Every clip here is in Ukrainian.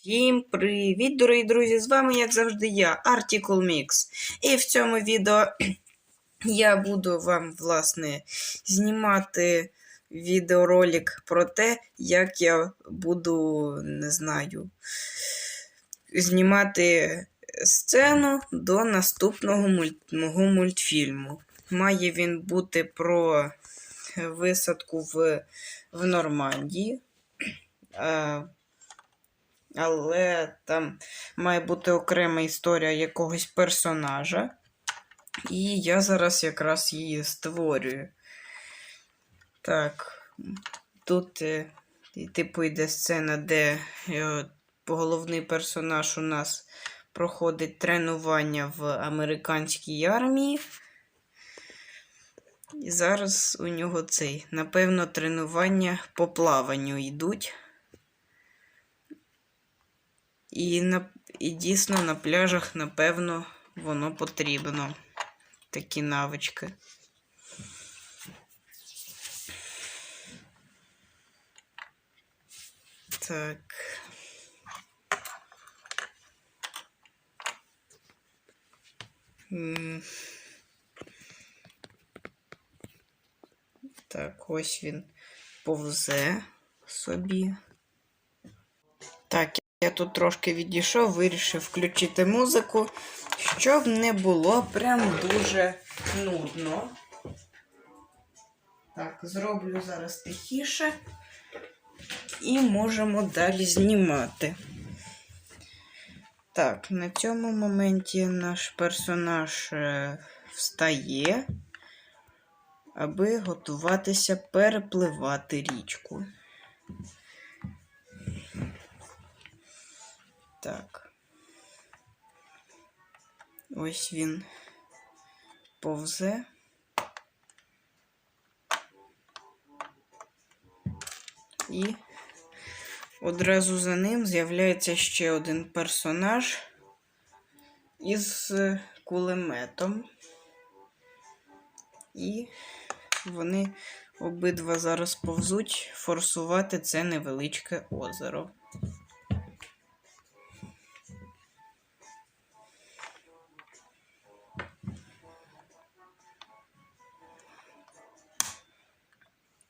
Всім привіт, дорогі друзі! З вами, як завжди, я, Article Mix. І в цьому відео я буду вам, власне, знімати відеоролик про те, як я буду, не знаю, знімати сцену до наступного мульт... мого мультфільму. Має він бути про висадку в, в Нормандії. Але там має бути окрема історія якогось персонажа. І я зараз якраз її створюю. Так, тут, е, типу, йде сцена, де е, головний персонаж у нас проходить тренування в американській армії. І зараз у нього цей, напевно, тренування по плаванню йдуть. І, на, і дійсно на пляжах, напевно, воно потрібно. Такі навички. Так. Так, ось він повзе собі. Я тут трошки відійшов, вирішив включити музику, щоб не було прям дуже нудно. Так, зроблю зараз тихіше і можемо далі знімати. Так, на цьому моменті наш персонаж е, встає, аби готуватися перепливати річку. Так. Ось він повзе. І одразу за ним з'являється ще один персонаж із кулеметом. І вони обидва зараз повзуть форсувати це невеличке озеро.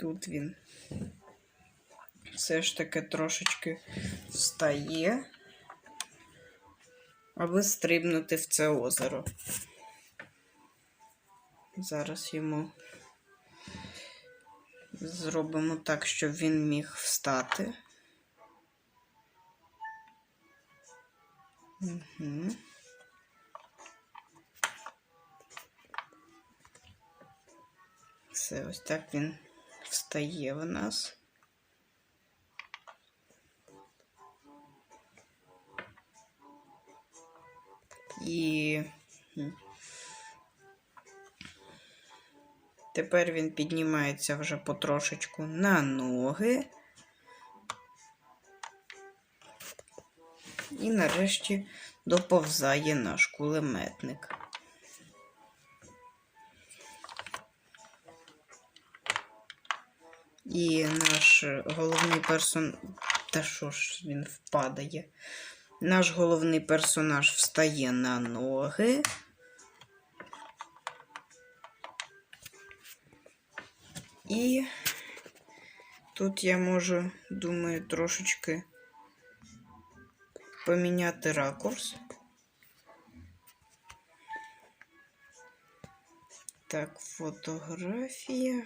Тут він все ж таки трошечки встає, аби стрибнути в це озеро. Зараз йому зробимо так, щоб він міг встати. Угу. Все, ось так він встає в нас. І тепер він піднімається вже потрошечку на ноги. І нарешті доповзає наш кулеметник. І наш головний персон. Та що ж він впадає? Наш головний персонаж встає на ноги. І тут я можу, думаю, трошечки поміняти ракурс. Так, фотографія.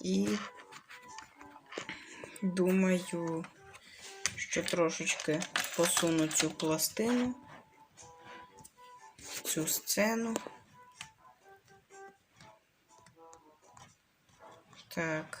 І думаю, що трошечки посуну цю пластину, цю сцену. Так.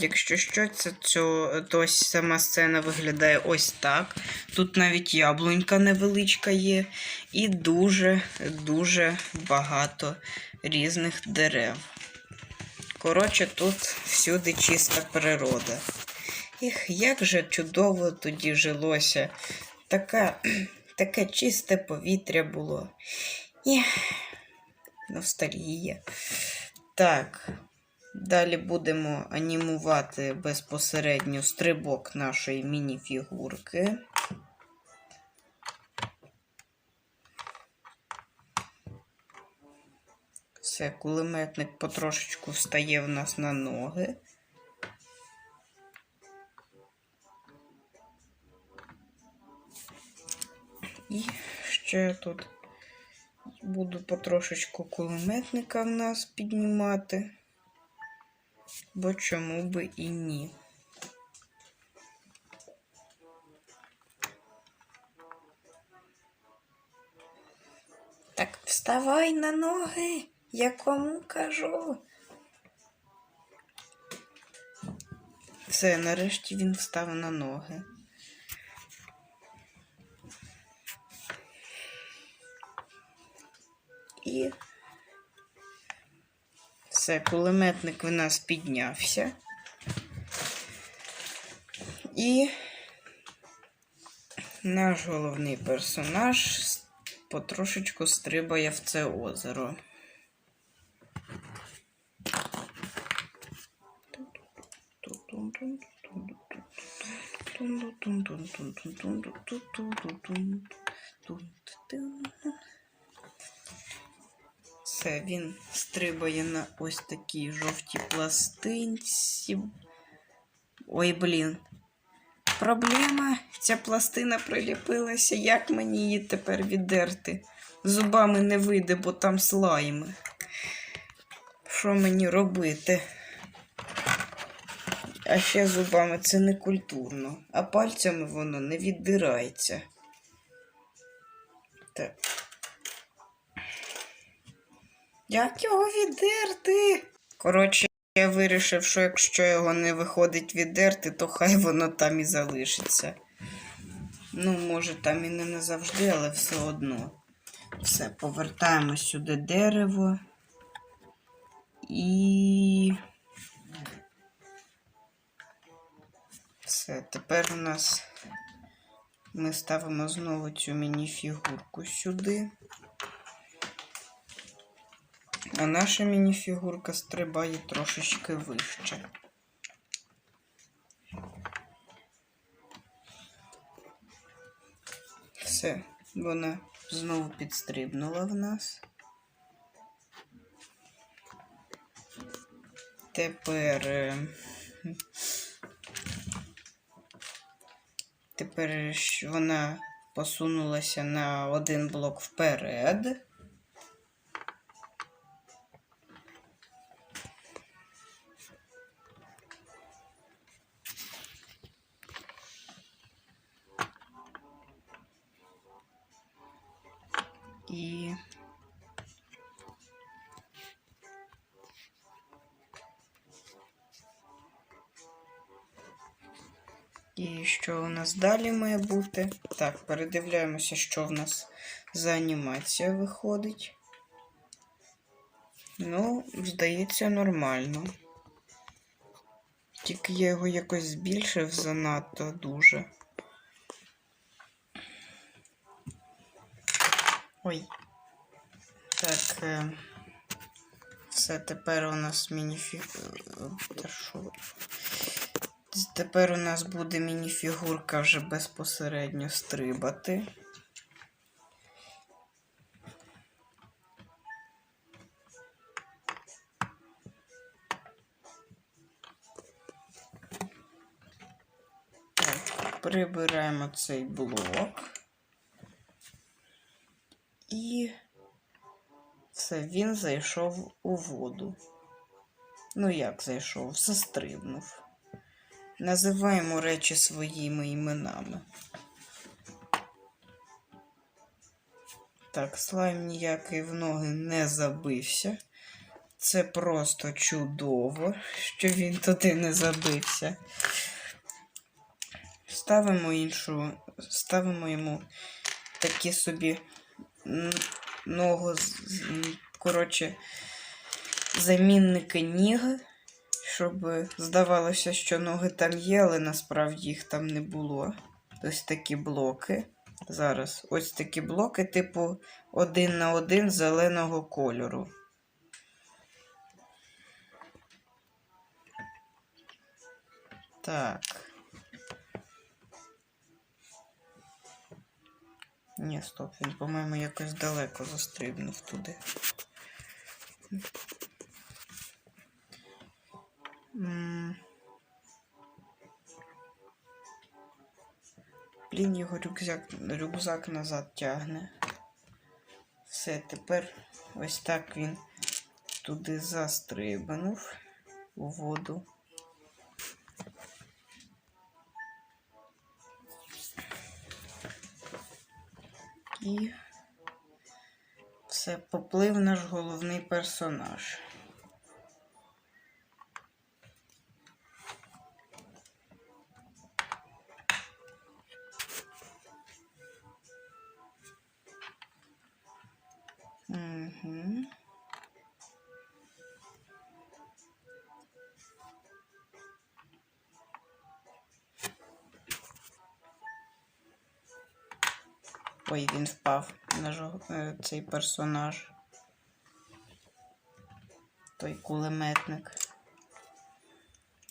Якщо що, це цю, то ось сама сцена виглядає ось так. Тут навіть яблунька невеличка є, і дуже-дуже багато різних дерев. Коротше, тут всюди чиста природа. Ех, як же чудово тоді жилося. Така, таке чисте повітря було. І ностальгія. Так. Далі будемо анімувати безпосередньо стрибок нашої мініфігурки. Все, кулеметник потрошечку встає в нас на ноги. І ще тут буду потрошечку кулеметника в нас піднімати, бо чому би і ні. Так, вставай на ноги, я кому кажу. Все, нарешті він встав на ноги. І все, кулеметник в нас піднявся. І наш головний персонаж потрошечку стрибає в це озеро. Все, він стрибає на ось такій жовтій пластинці. Ой, блін. Проблема, ця пластина приліпилася. Як мені її тепер віддерти? Зубами не вийде, бо там слайми. Що мені робити? А ще зубами це не культурно, а пальцями воно не віддирається. Так. Як його віддерти? Коротше, я вирішив, що якщо його не виходить віддерти, то хай воно там і залишиться. Ну, може, там і не назавжди, але все одно. Все, повертаємо сюди дерево. І. Все, тепер у нас ми ставимо знову цю мініфігурку сюди. А наша мініфігурка стрибає трошечки вище. Все, вона знову підстрибнула в нас. Тепер. е, Тепер вона посунулася на один блок вперед. Що у нас далі має бути? Так, передивляємося, що в нас за анімація виходить. Ну, здається, нормально. Тільки я його якось збільшив занадто дуже. Ой. Так. Е... Все, тепер у нас мініфі... е, Та що? Тепер у нас буде мініфігурка вже безпосередньо стрибати. Прибираємо цей блок. І все, він зайшов у воду. Ну, як зайшов? Застрибнув. Називаємо речі своїми іменами. Так, слайм ніякий в ноги не забився. Це просто чудово, що він туди не забився. Ставимо іншу, ставимо йому такі собі ногу, коротше, замінники ніг, щоб здавалося, що ноги там є, але насправді їх там не було. Ось такі блоки. Зараз ось такі блоки, типу, один на один зеленого кольору. Так. Ні, стоп, він, по-моєму, якось далеко застрибнув туди. Блін, його рюкзак, рюкзак назад тягне. Все, тепер ось так він туди застрибнув у воду. І все, поплив наш головний персонаж. Угу. Ой, він впав наш е, цей персонаж. Той кулеметник.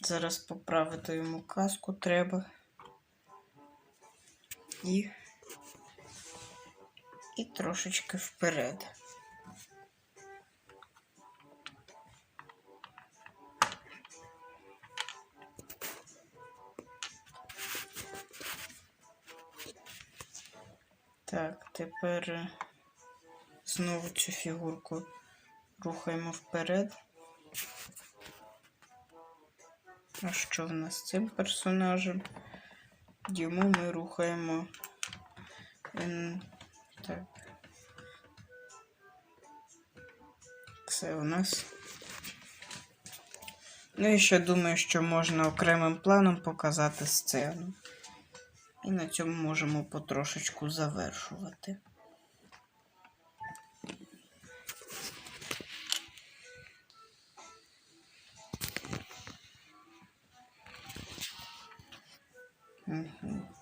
Зараз поправити йому каску треба. І. І трошечки вперед. Тепер е, знову цю фігурку рухаємо вперед. А що в нас з цим персонажем? Йому ми рухаємо. Так. Це у нас. Ну і ще думаю, що можна окремим планом показати сцену. І на цьому можемо потрошечку завершувати.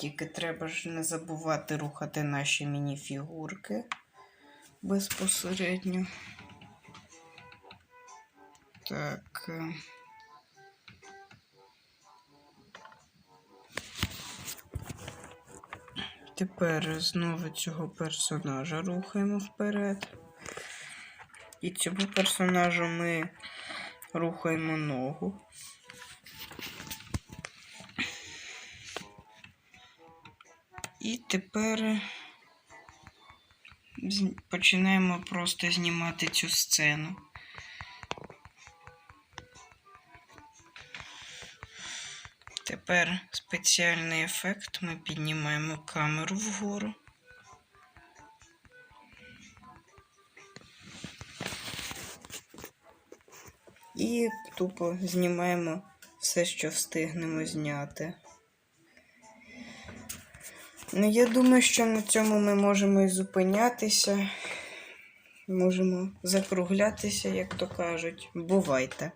Тільки треба ж не забувати рухати наші мініфігурки безпосередньо. Так. е. Тепер знову цього персонажа рухаємо вперед. І цьому персонажу ми рухаємо ногу. І тепер починаємо просто знімати цю сцену. Тепер спеціальний ефект. Ми піднімаємо камеру вгору. І тупо знімаємо все, що встигнемо зняти. Ну, я думаю, що на цьому ми можемо і зупинятися. Можемо закруглятися, як то кажуть. Бувайте!